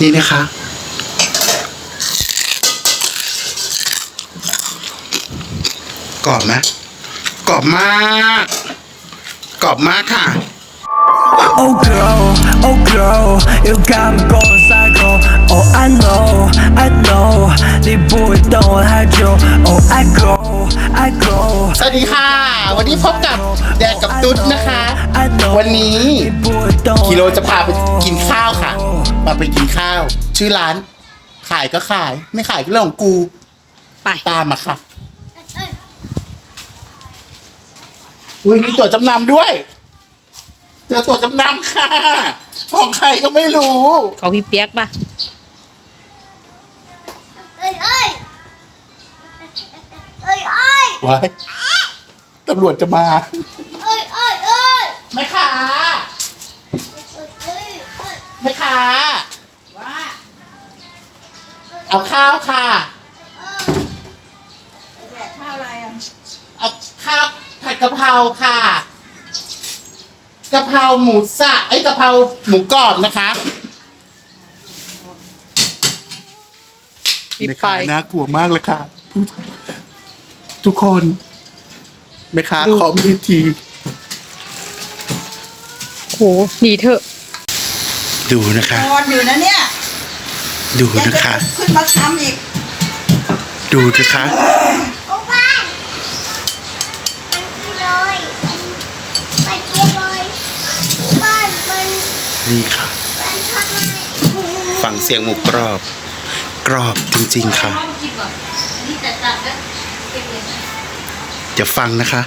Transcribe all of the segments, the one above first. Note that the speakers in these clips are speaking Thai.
นี่นะคะ กรอบไหมกรอบมากกรอบมากค่ะ Oh girl, oh girl, you got me going go Oh I know I know นี่บุยโดนฮัจโย Oh I go I go สวัสดีค่ะ วันนี้พบกับแดกกับตุ๊ดนะคะ วันนี้คิโลจะพาไปกินข้าวค่ะมาไปกินข้าว ชื่อร้าน ขายก็ขาย ไม่ขายก็เรื่องของกูไปตามมาค่ะอุ้ยมีตัวจำนำด้วยเจอตัวจำนำค่ะ ของใครก็ไม่รู้เขาพี่เปียกปะเอ้ยเอ้ยเอ้ยเอ้ยไว้ตำรวจจะมา เอ้ยเอ้ยเอ้ยแม่ค้าเอ้ยเอ้ยแม่ค้าเอาข้าวค่ะ ข้าวอะไรอะเอาข้าวผัดกะเพราค่ะ กะเพราหมูสับไอ้ยกะเพราหมูกรอบนะคะมีแม่ไฟค้าน่ากลัวมากเลยค่ะ ทุกคนแม่ค้าขอมีที โหหนีเถอะ ดูนะคะ นอนอยู่นะเนี่ยดูยังนะจะคะ ขึ้นมาทำอีก ดูนะคะ โอ้บ้านมันคือเลยมันเก็บเลยบ้านมัน นี่ค่ะ ฟังเสียงหมูกรอบ กรอบจริงๆค่ะนี่แต่ตัดแล้วเก็บเลยจะฟังนะคะ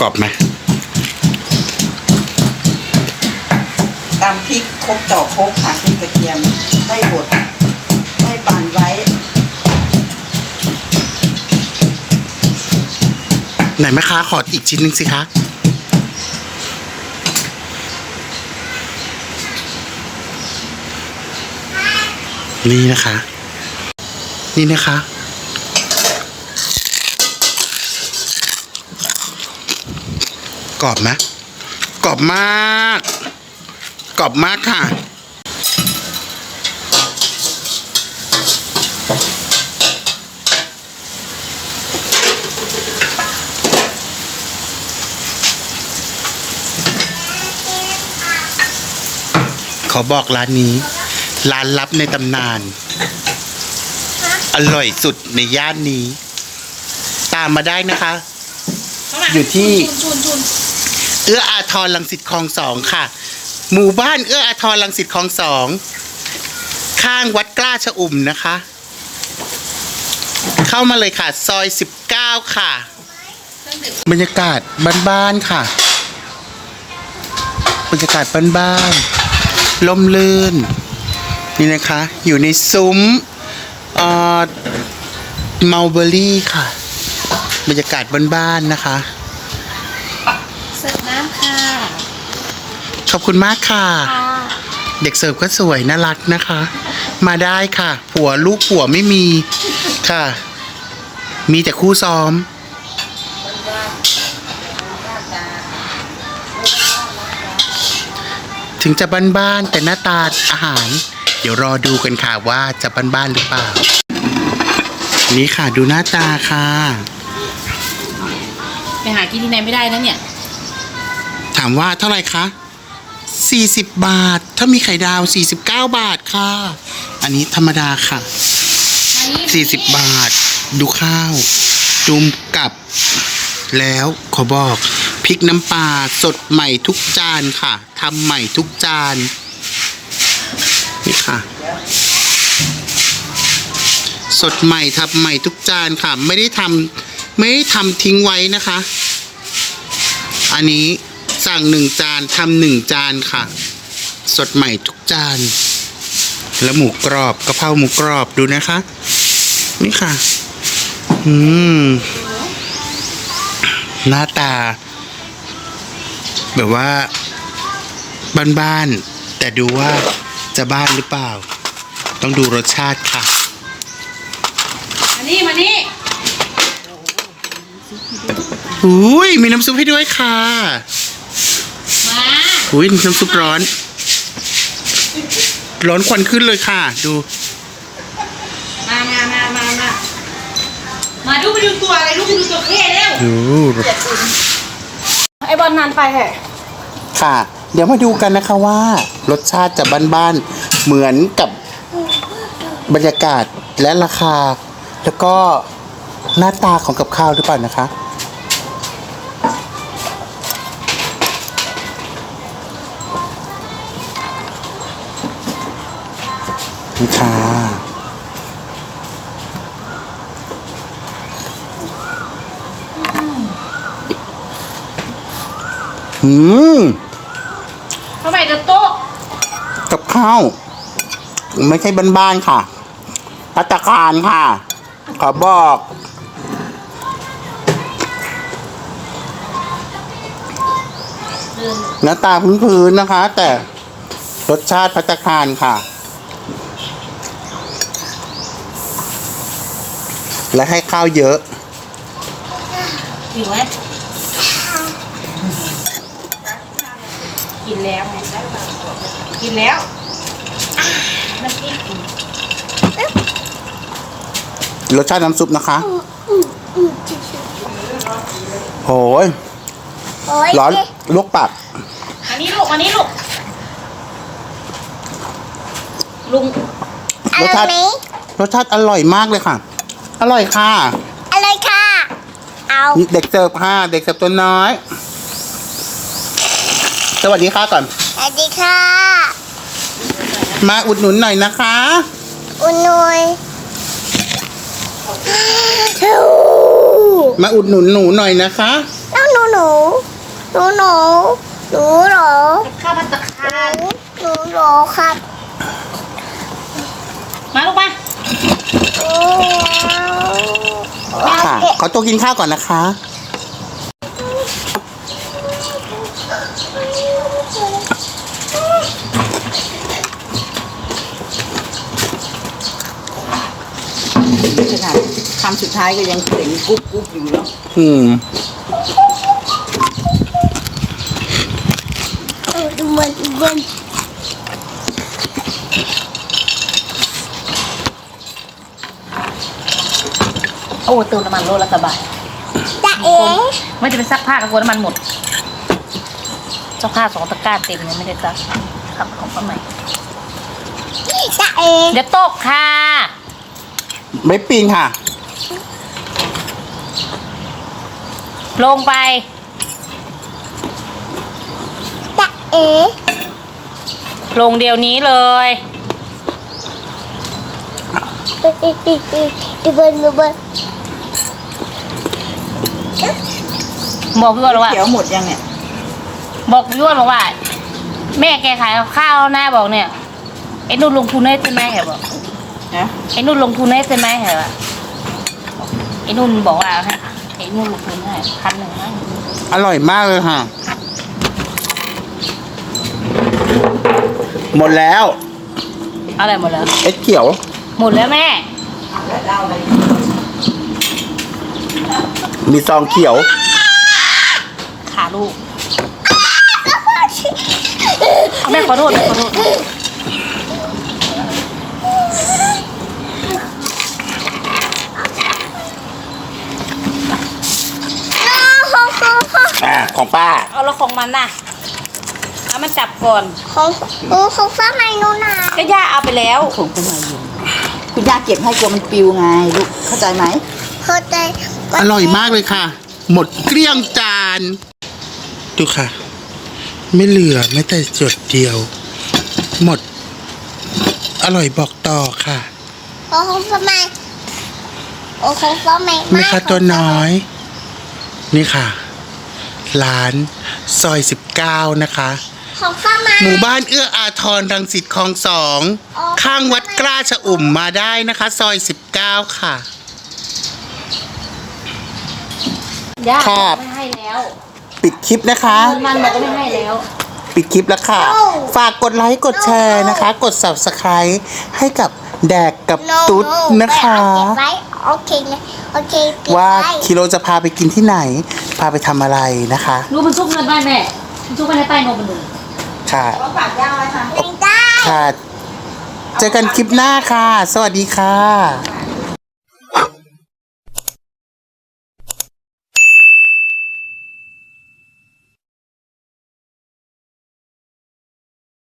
กรอบไหมตามพริกครกต่อครกค่ะพริกกระเทียมได้บดได้ปั่นไว้ ไหนแม่ค้าขออีกชิ้นหนึ่งสิคะ นี่นะคะ นี่นะคะ กรอบไหมกรอบมาก กรอบมากค่ะ ขอบอกร้านนี้ ร้านลับในตำนาน อร่อยสุดในย่านนี้ ตามมาได้นะคะ อยู่ที่ เอื้ออาทรลังสิตคลองสองค่ะ หมู่บ้านเอื้ออาทรลังสิตคลองสอง ข้างวัดกล้าชะอุ่มนะคะ เข้ามาเลยค่ะ ซอย 19 ค่ะ บรรยากาศบ้านๆค่ะ บรรยากาศบ้านๆ ลมลื่น นี่นะคะ อยู่ในซุ้มเอ่อมัลเบอรี่ค่ะ บรรยากาศบ้านๆนะคะ เสิร์ฟน้ำค่ะขอบคุณมากค่ะเด็กเสิร์ฟก็สวยน่ารักนะคะ มาได้ค่ะ ผัวลูกผัวไม่มีค่ะ มีแต่คู่ซ้อม ถึงจะบ้านๆแต่หน้าตาอาหาร เดี๋ยวรอดูกันค่ะว่าจะบ้านๆหรือเปล่า นี่ค่ะดูหน้าตาค่ะ ไปหากินที่ไหนไม่ได้นะเนี่ย ถามว่าเท่าไหร่คะ40 บาท ถ้ามีไข่ดาว 49 บาทค่ะ อันนี้ธรรมดาค่ะ 40 บาท ดูข้าว จุ่มกับ แล้วขอบอก พริกน้ำปลาสดใหม่ทุกจานค่ะทำใหม่ทุกจานนี่ค่ะ สดใหม่ทำใหม่ทุกจานค่ะ ไม่ได้ทำไม่ได้ทำทิ้งไว้นะคะ อันนี้สั่งหนึ่งจานทำหนึ่งจานค่ะ สดใหม่ทุกจาน แล้วหมูกรอบกระเพราหมูกรอบดูนะคะ นี่ค่ะ อืม หน้าตา แบบว่า บ้านๆแต่ดูว่าจะบ้านหรือเปล่า ต้องดูรสชาติค่ะมานี่มานี่หุยมีน้ำซุปให้ด้วยค่ะ มาหุยน้ำซุปร้อน ร้อนควันขึ้นเลยค่ะ ดู มามามามามามาดูไปดูตัวอะไรลูกไปดูตัวเข้เร็วดูไอ บอลนานไปแหะค่ะ เดี๋ยวมาดูกันนะคะว่า รสชาติจะบ้านๆ เหมือนกับบรรยากาศและราคา แล้วก็หน้าตาของกับข้าวหรือเปล่านะคะ นี่ค่ะ อืมทำไมจะโต๊ะกับข้าว ไม่ใช่บ้านๆค่ะพัตตาคารค่ะ ขอบอก หน้าตาพื้นๆนะคะ แต่รสชาติพัตตาคารค่ะ และให้ข้าวเยอะหิวไหม กินแล้วไงกินแล้วมันกินรสชาติน้ำซุปนะคะ โหย โอ้ยร้อนลวกปากอันนี้ลูกอันนี้ลูกลุงอะรสไรชาติไหมรสชาติอร่อยมากเลยค่ะ อร่อยค่ะอะไรค่ะ เอา นี่เด็กเสิร์ฟค่ะ เด็กเสิร์ฟตัวน้อย สวัสดีค่ะก่อน สวัสดีค่ะ มาอุดหนุนหน่อยนะคะ อุนนุยทูมาอุดหนุนหนูหน่อยนะคะแล้วหนูหนูหนูหนูหนูหนูข้าวผัดตะคานหนูหนูครับ มาลูกมาค่ะขอตัวกินข้าวก่อนนะคะ ขนาด คำสุดท้ายก็ยังเสียงกุ๊บกุ๊บอยู่เนาะอืมดูมันดูมันโอ้เติมน้ำมันโลละสบายจะเอ๋ไม่จะไปซักผ้ากับกลัวน้ำมันหมดซักผ้าสองตะกร้าเต็มยังไม่ได้ซักครับของป้าใหม่จะเอ๋เดี๋ยวตกค่ะ ไม่ปีนค่ะ ลงไปจะเอ๋ลงเดี๋ยวนี้เลยดูดูดูดูมันดูมันบอกพี่อ้วนว่าเขียวหมดยังเนี่ย บอกพี่อ้วนบอกว่า แม่แกขายกับข้าวหน้าบอกเนี่ยไอ้นุ่นลงทุนให้ใช่ไหมแหบบอก นะไอ้นุ่นลงทุนให้ใช่ไหมแหบอะไอ้นุ่นบอกว่าให้ไอ้นุ่นลงทุนให้พันหนึ่งนะอร่อยมากเลยค่ะ หมดแล้ว อะไรหมดแล้ว เอ็ดเขียว หมดแล้วแม่เล่าเลยมีซองเขียว ขาลูกเอาแม่ขอโทษแม่ขอโทษ ของข องของอ่าของป้า เอาแล้วของมันน่ะเอามันจับก่อน ของของฟ้าไงนูนาก็ย่าเอาไปแล้วคงจะมาอยู่คุณย่าเก็บให้กลัวมันปลิวไงลูกเข้าใจไหมเข้าใจอร่อยมากเลยค่ะ หมดเกลี้ยงจาน ดูค่ะ ไม่เหลือแม้แต่จดเดียว หมด อร่อยบอกต่อค่ะของฟ้าไงโอ้ของฟ้าไงแม่ค้าตัวน้อย นี่ค่ะ ร้านซอย 19 นะคะ ของฟ้าไงหมู่บ้านเอื้ออาทรรังสิตคลองสองอ๋อข้างวัดกล้าชะอุ่มมาได้นะคะ ซอย 19 ค่ะ ย่าครับ ไม่ให้แล้วปิดคลิปนะคะ มันบอกว่าไม่ให้แล้ว ปิดคลิปแล้วค่ะ ฝากกดไลค์ กดแชร์นะคะ กด subscribe ให้กับแดกกับโน้ตุ๊ดนะคะโอเคนะโอเคนะโอเคปิดว่าไว้ คิโลจะพาไปกินที่ไหน พาไปทำอะไรนะคะรู้มันซุกเงินได้แม่มันซุกไปในใต้นมมันเลย ค่ะก็ฝากย่าไว้ค่ะไม่ได้ค่ะ เจอกันคลิปหน้าค่ะ สวัสดีค่ะ